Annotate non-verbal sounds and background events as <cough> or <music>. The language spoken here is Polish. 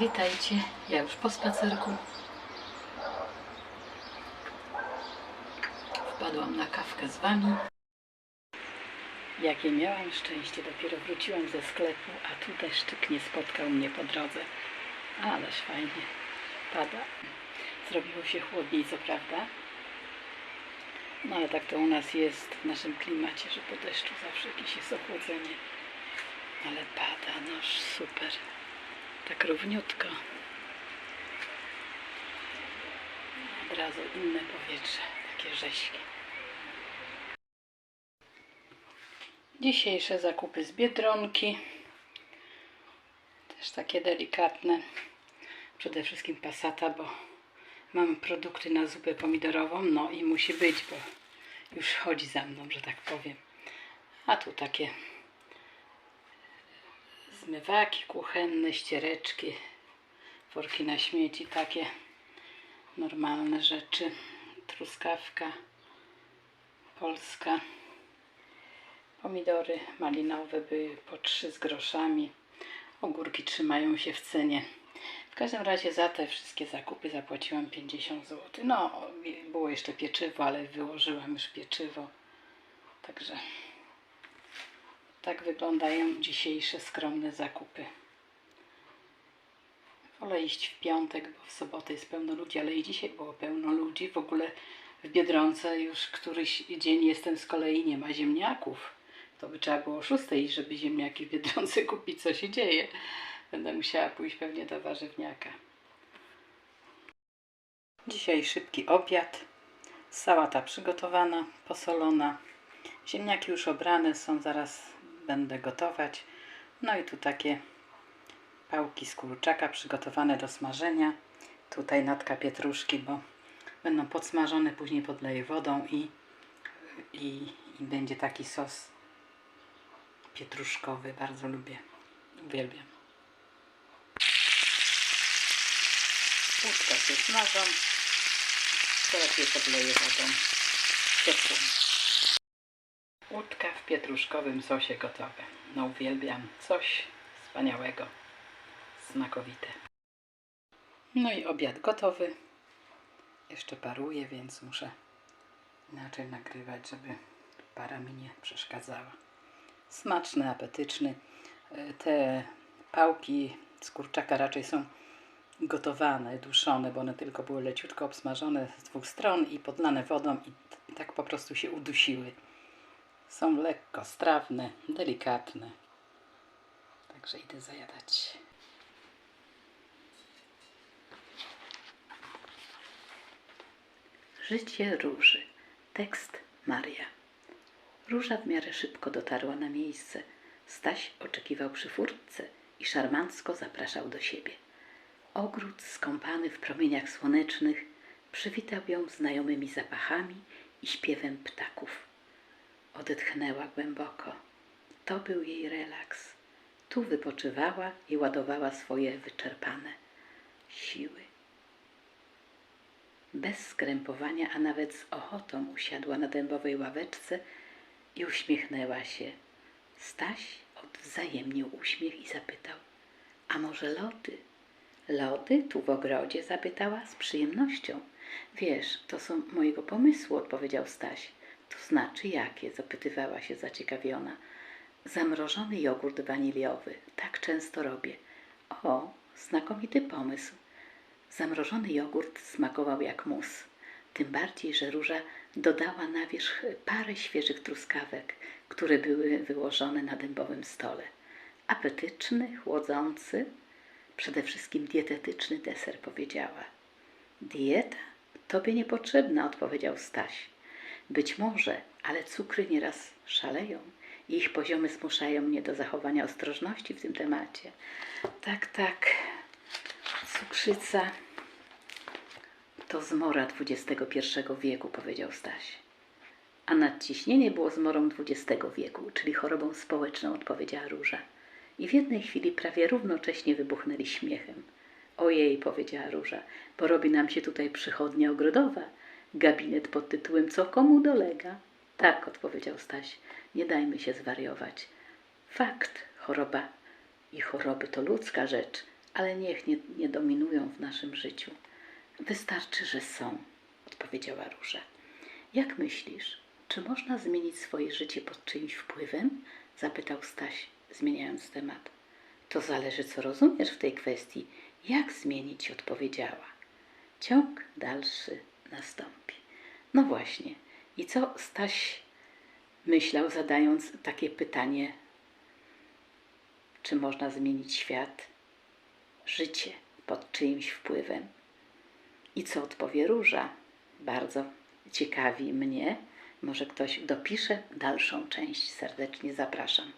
Witajcie, ja już po spacerku. Wpadłam na kawkę z Wami. Jakie miałam szczęście, dopiero wróciłam ze sklepu, a tu deszczyk nie spotkał mnie po drodze. Ależ fajnie, pada. Zrobiło się chłodniej, co prawda. No ale tak to u nas jest w naszym klimacie, że po deszczu zawsze jakieś jest ochłodzenie. Ale pada, no super. Tak równiutko. Od razu inne powietrze, takie rześkie. Dzisiejsze zakupy z Biedronki. Też takie delikatne. Przede wszystkim pasata, bo mam produkty na zupę pomidorową. No i musi być, bo już chodzi za mną, że tak powiem. A tu takie zmywaki kuchenne, ściereczki, worki na śmieci, takie normalne rzeczy. Truskawka polska. Pomidory malinowe były po 3 z groszami. Ogórki trzymają się w cenie. W każdym razie za te wszystkie zakupy zapłaciłam 50 zł. No, było jeszcze pieczywo, ale wyłożyłam już pieczywo. Także tak wyglądają dzisiejsze skromne zakupy. Wolę iść w piątek, bo w sobotę jest pełno ludzi, ale i dzisiaj było pełno ludzi. W ogóle w Biedronce już któryś dzień jestem z kolei, nie ma ziemniaków. To by trzeba było o 6, żeby ziemniaki w Biedronce <laughs> kupić, co się dzieje. Będę musiała pójść pewnie do warzywniaka. Dzisiaj szybki obiad. Sałata przygotowana, posolona. Ziemniaki już obrane są, zaraz będę gotować. No i tu takie pałki z kurczaka przygotowane do smażenia. Tutaj natka pietruszki, bo będą podsmażone, później podleję wodą i, i, i będzie taki sos pietruszkowy. Bardzo lubię, uwielbiam. Łódka się smażą. Teraz je podleję wodą ciepłą. Łódka w pietruszkowym sosie gotowe. No uwielbiam. Coś wspaniałego. Smakowite. No i obiad gotowy. Jeszcze paruje, więc muszę inaczej nagrywać, żeby para mi nie przeszkadzała. Smaczny, apetyczny. E, Te pałki z kurczaka raczej są gotowane, duszone, bo one tylko były leciutko obsmażone z dwóch stron i podlane wodą i tak po prostu się udusiły. Są lekko strawne, delikatne. Także idę zajadać. Życie róży. Tekst Maria. Róża w miarę szybko dotarła na miejsce. Staś oczekiwał przy furtce i szarmancko zapraszał do siebie. Ogród skąpany w promieniach słonecznych przywitał ją znajomymi zapachami i śpiewem ptaków. Odetchnęła głęboko. To był jej relaks. Tu wypoczywała i ładowała swoje wyczerpane siły. Bez skrępowania, a nawet z ochotą usiadła na dębowej ławeczce i uśmiechnęła się. Staś odwzajemnił uśmiech i zapytał: A może lody? Lody tu w ogrodzie? zapytała z przyjemnością. Wiesz, to są mojego pomysłu, odpowiedział Staś. Znaczy jakie? zapytywała się zaciekawiona. Zamrożony jogurt waniliowy. Tak często robię. O, znakomity pomysł. Zamrożony jogurt smakował jak mus. Tym bardziej, że róża dodała na wierzch parę świeżych truskawek, które były wyłożone na dębowym stole. Apetyczny, chłodzący, przede wszystkim dietetyczny deser, powiedziała. Dieta? Tobie niepotrzebna, odpowiedział Staś. Być może, ale cukry nieraz szaleją i ich poziomy zmuszają mnie do zachowania ostrożności w tym temacie. Tak, tak. Cukrzyca to zmora XXI wieku, powiedział Staś. A nadciśnienie było zmorą XX wieku, czyli chorobą społeczną, odpowiedziała Róża. I w jednej chwili prawie równocześnie wybuchnęli śmiechem. Ojej, powiedziała Róża, bo robi nam się tutaj przychodnia ogrodowa. Gabinet pod tytułem Co komu dolega? Tak, odpowiedział Staś. Nie dajmy się zwariować. Fakt, choroba i choroby to ludzka rzecz, ale niech nie, nie dominują w naszym życiu. Wystarczy, że są, odpowiedziała Róża. Jak myślisz, czy można zmienić swoje życie pod czyimś wpływem? zapytał Staś, zmieniając temat. To zależy, co rozumiesz w tej kwestii. Jak zmienić? odpowiedziała. Ciąg dalszy nastąpi. No właśnie. I co Staś myślał, zadając takie pytanie, czy można zmienić świat, życie pod czyimś wpływem? I co odpowie Róża? Bardzo ciekawi mnie. Może ktoś dopisze dalszą część. Serdecznie zapraszam.